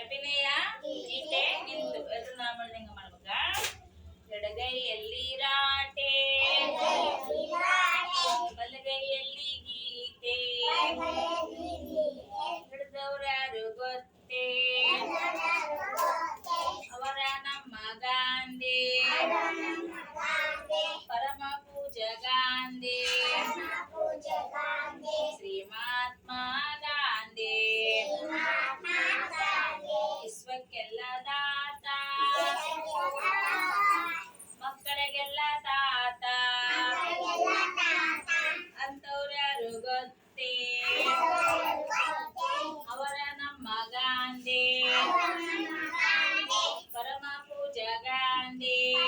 ಅಭಿನಯ ಗೀತೆ ನಿಂತು ಅದು ನಾ ಮಾಡ್ದಂಗ ಮಾಡ್ಬೇಕ? ಎಡಗೈಯಲ್ಲಿ ರಾಟೆ ಬಲಗೈಯಲ್ಲಿ ಗೀತೆ Monday.